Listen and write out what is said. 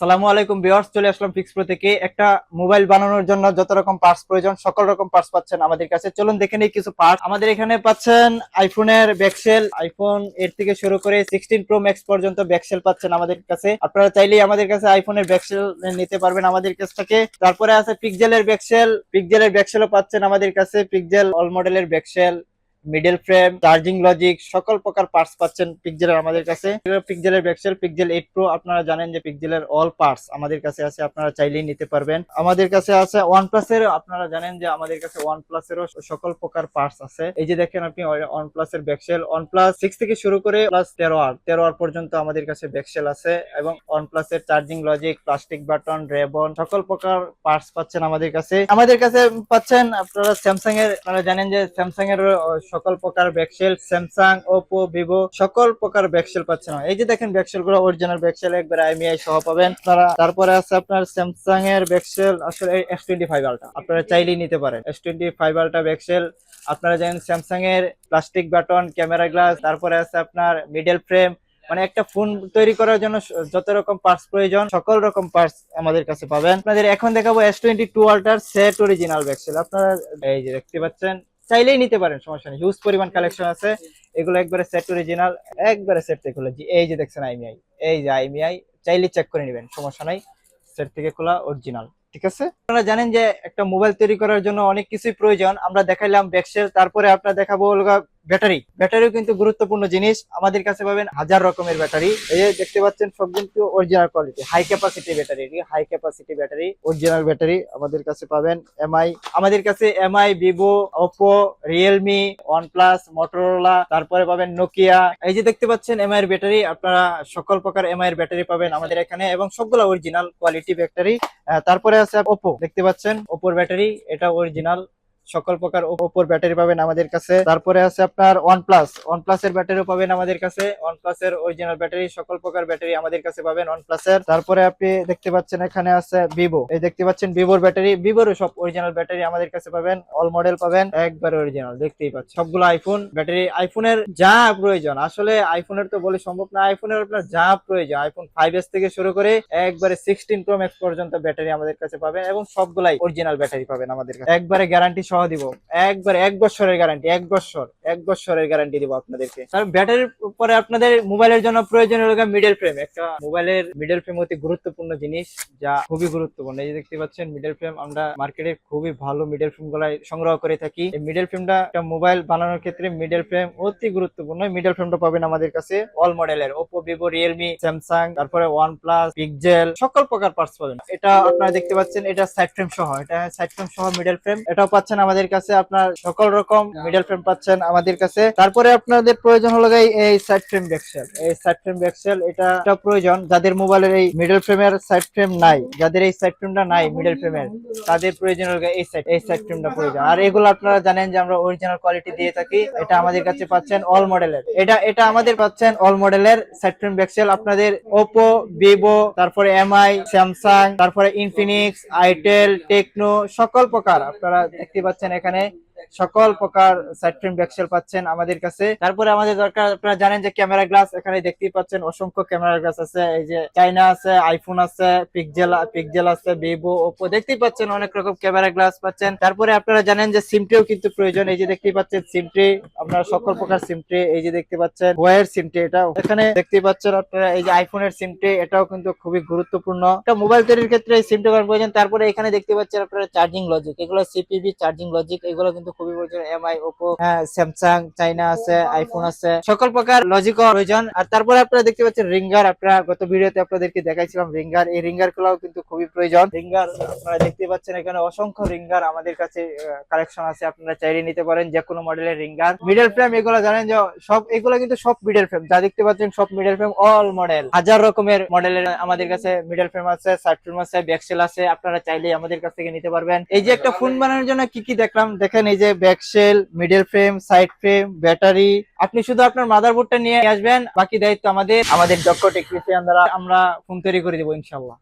সালামু আলাইকুম ভিউয়ার্স, চলে আসলাম ফিক্স প্রো থেকে। একটা মোবাইল বানানোর জন্য যত রকম পার্টস প্রয়োজন, সকল রকম পার্টস পাচ্ছেন আমাদের কাছে। চলুন দেখে নিই কিছু পার্টস আমাদের এখানে পাচ্ছেন আইফোনের ব্যাকসেল আইফোন এর থেকে শুরু করে সিক্সটিন প্রো ম্যাক্স পর্যন্ত ব্যাকসেল পাচ্ছেন আমাদের কাছে। আপনারা চাইলেই আমাদের কাছে আইফোনের ব্যাকসেল নিতে পারবেন আমাদের কাছ থেকে। তারপরে আছে পিকজেলের ব্যাকসেল পিকজেলের ব্যাকসেলও পাচ্ছেন আমাদের কাছে। পিকজেল অল মডেলের back shell middle frame, charging logic, সকল প্রকার পার্টস পাচ্ছেন পিকজেলের আমাদের কাছে। পিকজেলের back shell Pixel eight Pro আপনারা জানেন যে পিকজেলের অল পার্টস আমাদের কাছে আছে, আপনারা চাইলেই নিতে পারবেন। আমাদের কাছে আছে ওয়ান প্লাসের আপনারা জানেন যে আমাদের কাছে ওয়ান প্লাসেরও সকল প্রকার পার্টস আছে। এই যে দেখেন আপনি ওয়ান প্লাসের ব্যাকসেল ওয়ান প্লাস সিক্স থেকে শুরু করে প্লাস তেরো আর তেরো আর পর্যন্ত আমাদের কাছে ব্যাকসেল আছে এবং ওয়ান প্লাসের charging logic plastic button ribbon সকল প্রকার পার্টস পাচ্ছেন আমাদের কাছে। আমাদের কাছে পাচ্ছেন আপনারা স্যামসাং এর, আপনারা জানেন যে স্যামসাং এর সকল প্রকার ব্যাকসেল, স্যামসাং, ওপো, ভিভো, সকল প্রকার ব্যাকসেল পাচ্ছেন এই যে দেখেন ব্যাকসেলগুলো অরিজিনাল ব্যাকসেল একবার আইমিআই সহ পাবেন। আপনারা তারপরে আছে আপনার স্যামসাং এর ব্যাকসেল, আসলে এস টোয়েন্টি ফাইভ আলটা আপনারা চাইলেই নিতে পারেন। S twenty five ultra back shell, আপনারা জানেন স্যামসাং এর প্লাস্টিক বাটন ক্যামেরা গ্লাস তারপরে আছে আপনার মিডল ফ্রেম মানে একটা ফোন তৈরি করার জন্য যত রকম পার্টস প্রয়োজন, সকল রকম পার্টস আমাদের কাছে পাবেন। আপনাদের এখন দেখাবো S twenty two ultra set original back shell. আপনারা, এই যে দেখতে পাচ্ছেন চাইলেই নিতে পারেন, সমস্যা নেই। হিউজ পরিমাণ কালেকশন আছে। এগুলো একবারে সেট অরিজিনাল একবারে সেট থেকে খোলা। এই যে দেখছেন আইমিআই এই যে আইমিআই চাইলেই চেক করে নেবেন, সমস্যা নাই। সেট থেকে খোলা অরিজিনাল ঠিক আছে? আপনারা জানেন যে একটা মোবাইল তৈরি করার জন্য অনেক কিছুই প্রয়োজন। আমরা দেখাইলাম ব্যাকসেল তারপরে আপনার দেখাবো ব্যাটারি। ব্যাটারিও কিন্তু গুরুত্বপূর্ণ জিনিস। আমাদের কাছে পাবেন হাজার রকমের ব্যাটারি। এই যে দেখতে পাচ্ছেন, সব কিন্তু original quality high capacity battery high capacity battery original battery আমাদের কাছে পাবেন এমআই আমাদের কাছে Mi Vivo Oppo Realme OnePlus Motorola তারপরে পাবেন নোকিয়া এই যে দেখতে পাচ্ছেন এমআই এর ব্যাটারি, আপনারা সকল প্রকার এমআই এর ব্যাটারি পাবেন আমাদের এখানে এবং সবগুলো অরিজিনাল কোয়ালিটি ব্যাটারি। তারপরে আছে ওপো দেখতে পাচ্ছেন? ওপোর ব্যাটারি, এটা অরিজিনাল সকল প্রকার ওপোর ব্যাটারি পাবেন আমাদের কাছে। তারপরে আছে আপনার ওয়ানপ্লাস ওয়ানপ্লাস এর ব্যাটারিও পাবেন আমাদের কাছে। ওয়ানপ্লাস এর অরিজিনাল ব্যাটারি, সকল প্রকার ব্যাটারি আমাদের কাছে পাবেন ওয়ানপ্লাস এর তারপরে আপনি দেখতে পাচ্ছেন এখানে আছে ভিভো এই দেখতে পাচ্ছেন ভিভোর ব্যাটারি। ভিভোরও সব অরিজিনাল ব্যাটারি আমাদের কাছে পাবেন। অল মডেল পাবেন। একবার অরিজিনাল দেখতেই পাচ্ছেন। সবগুলো আইফোন ব্যাটারি। আইফোনের যা প্রয়োজন, আসলে আইফোনের তো বলে সম্ভব না। আইফোনের আপনার যা প্রয়োজন আইফোন ফাইভ এস থেকে শুরু করে একবারে সিক্সটিন প্রো ম্যাক্স পর্যন্ত ব্যাটারি আমাদের কাছে পাবেন এবং সবগুলাই অরিজিনাল ব্যাটারি পাবেন আমাদের কাছে। একবারে গ্যারান্টি সহ দিব। একবারে এক বছরের গ্যারান্টি এক বছর, এক বছরের গ্যারান্টি দিব আপনাদেরকে। তার ব্যাটারির উপরে আপনাদের মোবাইলের জন্য প্রয়োজন হলো মিডল ফ্রেম একটা মোবাইলের মিডল ফ্রেম অতি গুরুত্বপূর্ণ জিনিস, যা খুবই গুরুত্বপূর্ণ। এই যে দেখতে পাচ্ছেন মিডল ফ্রেম আমরা মার্কেটে খুবই ভালো মিডল ফ্রেম গুলাই সংগ্রহ করে থাকি। এই মিডল ফ্রেমটা একটা মোবাইল বানানোর ক্ষেত্রে মিডল ফ্রেম অতি গুরুত্বপূর্ণ। মিডল ফ্রেমটা পাবেন আমাদের কাছে অল মডেলের ওপো ভিভো রিয়েলমি স্যামসাং তারপরে ওয়ান প্লাস পিকজেল সকল প্রকার পার্টস পাবেন। এটা আপনারা দেখতে পাচ্ছেন, এটা সাইড ফ্রেম সহ, এটা সাইড ফ্রেম সহ মিডল ফ্রেম এটাও পাচ্ছেন আমাদের কাছে আপনার সকল রকম মিডল ফ্রেম পাচ্ছেন আমাদের কাছে। তারপরে আপনাদের প্রয়োজন হলো এই সাইড ফ্রেম ব্যাকসেল এই সাইড ফ্রেম ব্যাকসেল এটা প্রয়োজন। যাদের মোবাইলের এই মিডল ফ্রেমের সাইড ফ্রেম নাই, যাদের এই সাইড ফ্রেমটা নাই মিডল ফ্রেমের তাদের প্রয়োজন হলো এই সাইড এই সাইড ফ্রেমটা প্রয়োজন। আর এগুলো আপনারা জানেন যে আমরা অরিজিনাল কোয়ালিটি দিয়ে থাকি, এটা আমাদের কাছে পাচ্ছেন অল মডেলের এটা এটা আমাদের পাচ্ছেন অল মডেলের সাইড ফ্রেম ব্যাকসেল আপনাদের ওপো ভিভো তারপরে এমআই স্যামসাং তারপরে ইনফিনিক্স আইটেল টেকনো সকল প্রকার আপনারা দেখতে পাচ্ছেন। এখানে। সকল প্রকার ব্যাকসেল পাচ্ছেন আমাদের কাছে। তারপরে আমাদের দরকার, আপনারা জানেন যে ক্যামেরা গ্লাস এখানে দেখতেই পাচ্ছেন অসংখ্য ক্যামেরা গ্লাস আছে। এই যে চাইনা আছে আইফোন আছে পিকজেল পিকজেল আছে ভিভো ওপো দেখতেই পাচ্ছেন অনেক রকম ক্যামেরা গ্লাস পাচ্ছেন। তারপরে আপনারা জানেন যে সিমটিও কিন্তু প্রয়োজন। এই যে দেখতেই পাচ্ছেন সিমটি আপনারা সকল প্রকার সিমটি এই যে দেখতে পাচ্ছেন। ওয়ার সিমটি এটাও এখানে দেখতেই পাচ্ছেন আপনারা, এই যে আইফোনের সিমটি এটাও কিন্তু খুবই গুরুত্বপূর্ণ। একটা মোবাইল তৈরির ক্ষেত্রে এই সিমটি প্রয়োজন। তারপরে এখানে দেখতে পাচ্ছেন আপনারা চার্জিং লজিক এগুলো সিপিবি চার্জিং লজিক এগুলো কিন্তু খুবই প্রয়োজন। এমআই ওপো স্যামসাং চাইনা আছে আইফোন আছে, সকল প্রকার লজিক প্রয়োজন। আর তারপরে আপনারা দেখতে পাচ্ছেন রিঙ্গার আপনারা গত ভিডিওতে আপনাদেরকে দেখাইছিলাম রিঙ্গার এই রিঙ্গার গুলাও কিন্তু খুবই প্রয়োজন। রিঙ্গার আপনারা দেখতে পাচ্ছেন এখানে অসংখ্য রিঙ্গার আমাদের কাছে কালেকশন আছে। আপনারা চাইলে নিতে পারেন যে কোনো মডেলের রিঙ্গার মিডল ফ্রেম এগুলো জানেন যে সব, এগুলো কিন্তু সব মিডল ফ্রেম যা দেখতে পাচ্ছেন সব মিডল ফ্রেম অল মডেল হাজার রকমের মডেলের আমাদের কাছে মিডল ফ্রেম আছে সাইড ফ্রেম আছে ব্যাকসেল আছে। আপনারা চাইলে আমাদের কাছ থেকে নিতে পারবেন। এই যে একটা ফোন বানানোর জন্য কি কি দেখলাম, দেখেন এই যে back shell middle frame side frame battery আপনি শুধু আপনার মাদারবোর্ডটা নিয়ে আসবেন, বাকি দায়িত্ব আমাদের আমাদের দক্ষ টেকনিশিয়ান দ্বারা আমরা ফোন তৈরি করে দেবো ইনশাল্লাহ